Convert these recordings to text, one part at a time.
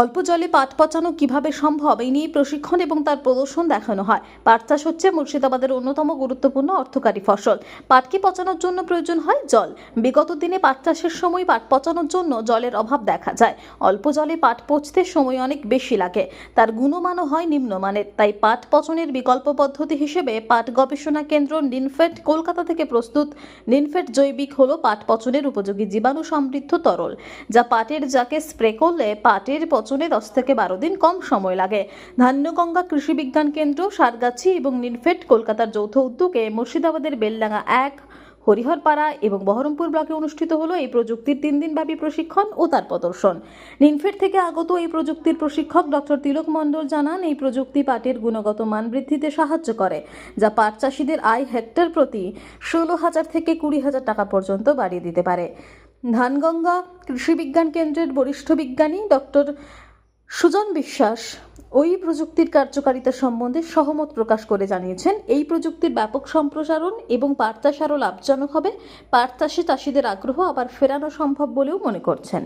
অল্প জলে পাট পচানো কীভাবে সম্ভব, এই নিয়ে প্রশিক্ষণ এবং তার প্রদর্শন দেখানো হয়। পাট চাষ হচ্ছে মুর্শিদাবাদের অন্যতম গুরুত্বপূর্ণ অর্থকারী ফসল। পাটকে পচানোর জন্য প্রয়োজন হয় জল। বিগত দিনে পাট চাষের সময় পাট পচানোর জন্য জলের অভাব দেখা যায়। অল্প জলে পাট পচতে সময় অনেক বেশি লাগে। তার গুণমানও হয় নিম্নমানের। তাই পাট পচনের বিকল্প পদ্ধতি হিসেবে পাট গবেষণা কেন্দ্র নিনফেট কলকাতা থেকে প্রস্তুত। নিনফেট জৈবিক হলো পাট পচনের উপযোগী জীবাণু সমৃদ্ধ তরল, যা পাটের যাকে স্প্রে করলে পাটের পচনে দশ থেকে বারো দিন কম সময় লাগে। ধান্যগঙ্গা কৃষি বিজ্ঞান কেন্দ্র, সারগাছি এবং নিনফেট কলকাতার যৌথ উদ্যোগে মুর্শিদাবাদের বেলডাঙ্গা এক, হরিহরপাড়া এবং বহরমপুর ব্লকে অনুষ্ঠিত হলো এই প্রযুক্তির তিন দিনব্যাপী প্রশিক্ষণ ও তার প্রদর্শন। নিনফেট থেকে আগত এই প্রযুক্তির প্রশিক্ষক ডক্টর তিলক মণ্ডল জানান, এই প্রযুক্তি পাটের গুণগত মান বৃদ্ধিতে সাহায্য করে, যা পাট চাষিদের আয় হেক্টর প্রতি ষোলো হাজার থেকে কুড়ি হাজার টাকা পর্যন্ত বাড়িয়ে দিতে পারে। ধানগঙ্গা কৃষি বিজ্ঞান কেন্দ্রের বরিষ্ঠ বিজ্ঞানী ডক্টর সুজন বিশ্বাস ওই প্রযুক্তির কার্যকারিতা সম্বন্ধে সহমত প্রকাশ করে জানিয়েছেন, এই প্রযুক্তির ব্যাপক সম্প্রসারণ এবং পাট চাষ আরও লাভজনক হবে। পাট চাষে চাষিদের আগ্রহ আবার ফেরানো সম্ভব বলেও মনে করছেন।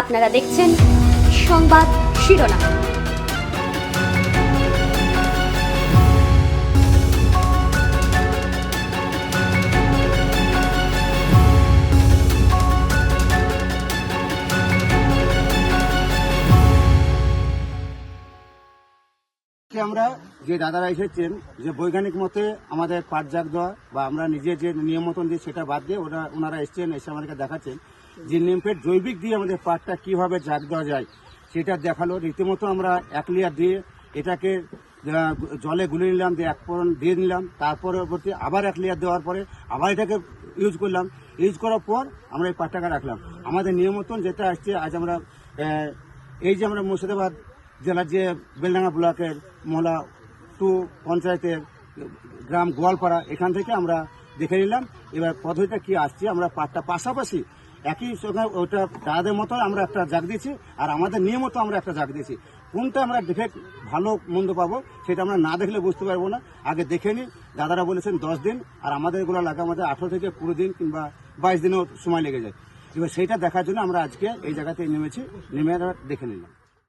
আপনারা দেখছেন সংবাদ শিরোনাম। আজকে আমরা যে দাদারা এসেছেন, যে বৈজ্ঞানিক মতে আমাদের পাট জাগ দেওয়া বা আমরা নিজে যে নিয়ম মতন দিই সেটা বাদ দিয়ে ওরা ওনারা এসছেন, এসে আমাদেরকে দেখাচ্ছেন, যে নিমফেট জৈবিক দিয়ে আমাদের পাটটা কীভাবে জাগ দেওয়া যায়, সেটা দেখাল। রীতিমতো আমরা এক লিয়ার দিয়ে এটাকে জলে গুলে নিলাম, দিয়ে এক ফোড়ন দিয়ে নিলাম। তারপরে পরবর্তী আবার এক লেয়ার দেওয়ার পরে আবার এটাকে ইউজ করলাম। ইউজ করার পর আমরা এই পাটটাকে রাখলাম। আমাদের নিয়ম মতন যেটা আসছে, আজ আমরা এই যে আমরা মুর্শিদাবাদ জেলার যে বেলডাঙ্গা ব্লকের মহলা টু পঞ্চায়েতের গ্রাম গোয়ালপাড়া, এখান থেকে আমরা দেখে নিলাম। এবার পদ্ধতিটা কি আসছে, আমরা পাটটা পাশাপাশি একই সঙ্গে ওটা দাদাদের মতো আমরা একটা জাগ দিয়েছি, আর আমাদের নিয়মতো আমরা একটা জাগ দিয়েছি। কোনটা আমরা দেখে ভালো মন্দ পাবো, সেটা আমরা না দেখলে বুঝতে পারব না। আগে দেখে নিই দাদারা বলেছেন দশ দিন, আর আমাদের এগুলো লাগা আমাদের আঠেরো থেকে কুড়ি দিন কিংবা বাইশ দিনও সময় লেগে যায়। এবার সেইটা দেখার জন্য আমরা আজকে এই জায়গাতে নেমেছি, নেমে দেখে নিলাম।